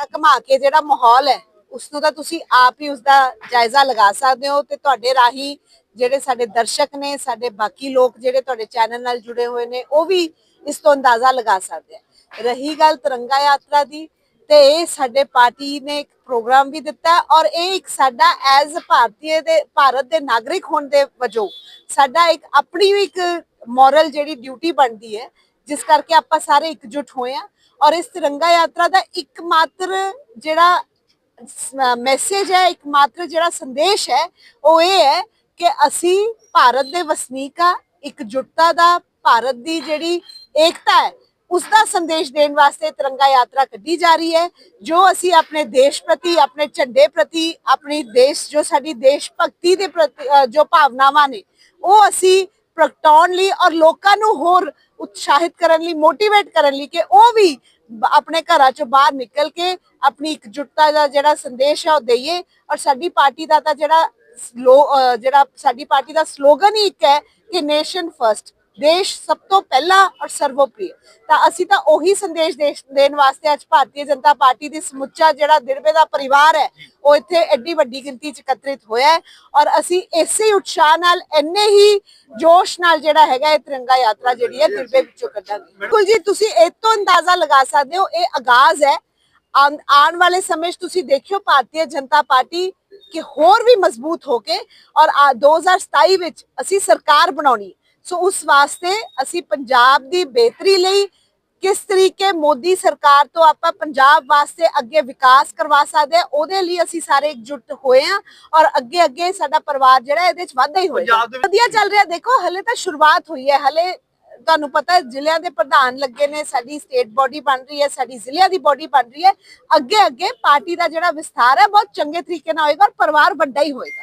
ਘਮਾ ਕੇ ਜਿਹੜਾ ਮਾਹੌਲ ਹੈ ਉਸ ਨੂੰ ਤਾਂ ਤੁਸੀਂ ਆਪ ਹੀ ਉਸ ਦਾ ਜਾਇਜ਼ਾ ਲਗਾ ਸਕਦੇ ਹੋ ਤੇ ਤੁਹਾਡੇ ਰਾਹੀਂ ਜਿਹੜੇ ਸਾਡੇ ਦਰਸ਼ਕ ਨੇ, ਸਾਡੇ ਬਾਕੀ ਲੋਕ ਜਿਹੜੇ ਤੁਹਾਡੇ ਚੈਨਲ ਨਾਲ ਜੁੜੇ ਹੋਏ ਨੇ, ਉਹ ਵੀ ਇਸ ਤੋਂ ਅੰਦਾਜ਼ਾ ਲਗਾ ਸਕਦੇ ਆ। ਰਹੀ ਗੱਲ ਤਿਰੰਗਾ ਯਾਤਰਾ ਦੀ, ਤੇ ਇਹ ਸਾਡੇ ਪਾਰਟੀ ਨੇ ਇੱਕ ਪ੍ਰੋਗਰਾਮ ਵੀ ਦਿੱਤਾ ਔਰ ਇਹ ਇੱਕ ਸਾਡਾ ਐਜ਼ ਭਾਰਤੀ ਦੇ, ਭਾਰਤ ਦੇ ਨਾਗਰਿਕ ਹੋਣ ਦੇ ਵਜੋਂ ਸਾਡਾ ਇੱਕ ਆਪਣੀ ਵੀ ਇੱਕ ਮੋਰਲ ਜਿਹੜੀ ਡਿਊਟੀ ਬਣਦੀ ਹੈ ਜਿਸ ਕਰਕੇ ਆਪਾਂ ਸਾਰੇ ਇਕਜੁੱਟ ਹੋਏ ਆ ਔਰ ਇਸ ਤਿਰੰਗਾ ਯਾਤਰਾ ਦਾ ਇੱਕ ਮਾਤਰ ਜਿਹੜਾ ਮੈਸੇਜ ਹੈ ਇੱਕ ਮਾਤਰ ਜਿਹੜਾ ਸੰਦੇਸ਼ ਹੈ, ਉਹ ਇਹ ਹੈ ਕਿ ਅਸੀਂ ਭਾਰਤ ਦੇ ਵਸਨੀਕ ਆ ਇਕਜੁੱਟਤਾ ਦਾ ਭਾਰਤ ਦੀ ਜਿਹੜੀ ਏਕਤਾ ਹੈ, ਉਸ ਦਾ ਸੰਦੇਸ਼ ਦੇਣ ਵਾਸਤੇ ਤਿਰੰਗਾ ਯਾਤਰਾ ਕੱਢੀ ਜਾ ਰਹੀ ਹੈ, ਜੋ ਅਸੀਂ ਆਪਣੇ ਦੇਸ਼ ਪ੍ਰਤੀ, ਆਪਣੇ ਝੰਡੇ ਪ੍ਰਤੀ, ਆਪਣੀ ਦੇਸ਼, ਜੋ ਸਾਡੀ ਦੇਸ਼ ਭਗਤੀ ਦੇ ਪ੍ਰਤੀ ਜੋ ਭਾਵਨਾਵਾਂ ਨੇ, ਉਹ ਅਸੀਂ ਪ੍ਰਗਟਾਉਣ ਲਈ ਔਰ ਲੋਕਾਂ ਨੂੰ ਹੋਰ ਉਤਸ਼ਾਹਿਤ ਕਰਨ ਲਈ ਮੋਟੀਵੇਟ ਕਰਨ ਲਈ ਕਿ ਉਹ ਵੀ ਆਪਣੇ ਘਰਾਂ ਚੋਂ ਬਾਹਰ ਨਿਕਲ ਕੇ ਆਪਣੀ ਇਕਜੁੱਟਤਾ ਦਾ ਜਿਹੜਾ ਸੰਦੇਸ਼ ਹੈ ਉਹ ਦਈਏ। ਔਰ ਸਾਡੀ ਪਾਰਟੀ ਦਾ ਤਾਂ ਜਿਹੜਾ ਜਿਹੜਾ ਸਾਡੀ ਪਾਰਟੀ ਦਾ ਸਲੋਗਨ ਹੀ ਇੱਕ ਹੈ ਕਿ ਨੇਸ਼ਨ ਫਰਸਟ ਦੇਸ਼ ਸਭ ਤੋਂ ਪਹਿਲਾ ਔਰ ਸਰਵੋਪਰੀ। ਤਾਂ ਅਸੀਂ ਤਾਂ ਉਹੀ ਸੰਦੇਸ਼ ਦੇਣ ਵਾਸਤੇ ਅੱਜ ਭਾਰਤੀ ਜਨਤਾ ਪਾਰਟੀ ਦੀ ਸਮੁੱਚਾ ਜਿਹੜਾ ਦਿਰਵੇ ਦਾ ਪਰਿਵਾਰ ਹੈ, ਉਹ ਇੱਥੇ ਐਡੀ ਵੱਡੀ ਗਿਣਤੀ ਚ ਇਕੱਤਰਿਤ ਹੋਇਆ ਔਰ ਅਸੀਂ ਇਸੇ ਉਤਸ਼ਾਹ ਨਾਲ, ਇੰਨੇ ਹੀ ਜੋਸ਼ ਨਾਲ ਜਿਹੜਾ ਹੈਗਾ ਇਹ ਤਿਰੰਗਾ ਯਾਤਰਾ ਜਿਹੜੀ ਹੈ ਦਿਰਵੇ ਵਿੱਚੋਂ ਕੱਢਾਂਗੇ। ਬਿਲਕੁਲ ਜੀ, ਤੁਸੀਂ ਇਹ ਤੋਂ ਅੰਦਾਜ਼ਾ ਲਗਾ ਸਕਦੇ ਹੋ, ਇਹ ਆਗਾਜ਼ ਹੈ। ਆਉਣ ਵਾਲੇ ਸਮੇਂ 'ਚ ਤੁਸੀਂ ਦੇਖਿਓ ਭਾਰਤੀ ਜਨਤਾ ਪਾਰਟੀ ਕਿ ਹੋਰ ਵੀ ਮਜ਼ਬੂਤ ਹੋ ਕੇ ਔਰ ਆ 2027 ਵਿੱਚ ਅਸੀਂ ਸਰਕਾਰ ਬਣਾਉਣੀ ਸੋ ਉਸ ਵਾਸਤੇ ਅਸੀਂ ਪੰਜਾਬ ਦੀ ਬਿਹਤਰੀ ਲਈ ਕਿਸ ਤਰੀਕੇ ਮੋਦੀ ਸਰਕਾਰ ਤੋਂ ਆਪਾਂ ਪੰਜਾਬ ਵਾਸਤੇ ਅੱਗੇ ਵਿਕਾਸ ਕਰਵਾ ਸਕਦੇ ਹਾਂ ਉਹਦੇ ਲਈ ਅਸੀਂ ਸਾਰੇ ਇਕਜੁੱਟ ਹੋਏ ਆ ਔਰ ਅੱਗੇ ਅੱਗੇ ਸਾਡਾ ਪਰਿਵਾਰ ਜਿਹੜਾ ਇਹਦੇ 'ਚ ਵਾਧਾ ਹੀ ਹੋਏਗਾ। ਵਧੀਆ ਚੱਲ ਰਿਹਾ ਦੇਖੋ ਹਲੇ ਤਾਂ ਸ਼ੁਰੂਆਤ ਹੋਈ ਹੈ ਹਲੇ ਤੁਹਾਨੂੰ ਪਤਾ ਹੈ ਜ਼ਿਲ੍ਹਿਆਂ ਦੇ ਪ੍ਰਧਾਨ ਲੱਗੇ ਨੇ ਸਾਡੀ ਸਟੇਟ ਬਾਡੀ ਬਣ ਰਹੀ ਹੈ ਸਾਡੀ ਜ਼ਿਲ੍ਹਿਆਂ ਦੀ ਬਾਡੀ ਬਣ ਰਹੀ ਹੈ ਅੱਗੇ ਅੱਗੇ ਪਾਰਟੀ ਦਾ ਜਿਹੜਾ ਵਿਸਥਾਰ ਹੈ ਬਹੁਤ ਚੰਗੇ ਤਰੀਕੇ ਨਾਲ ਹੋਏਗਾ ਔਰ ਪਰਿਵਾਰ ਵੱਡਾ ਹੀ ਹੋਏਗਾ।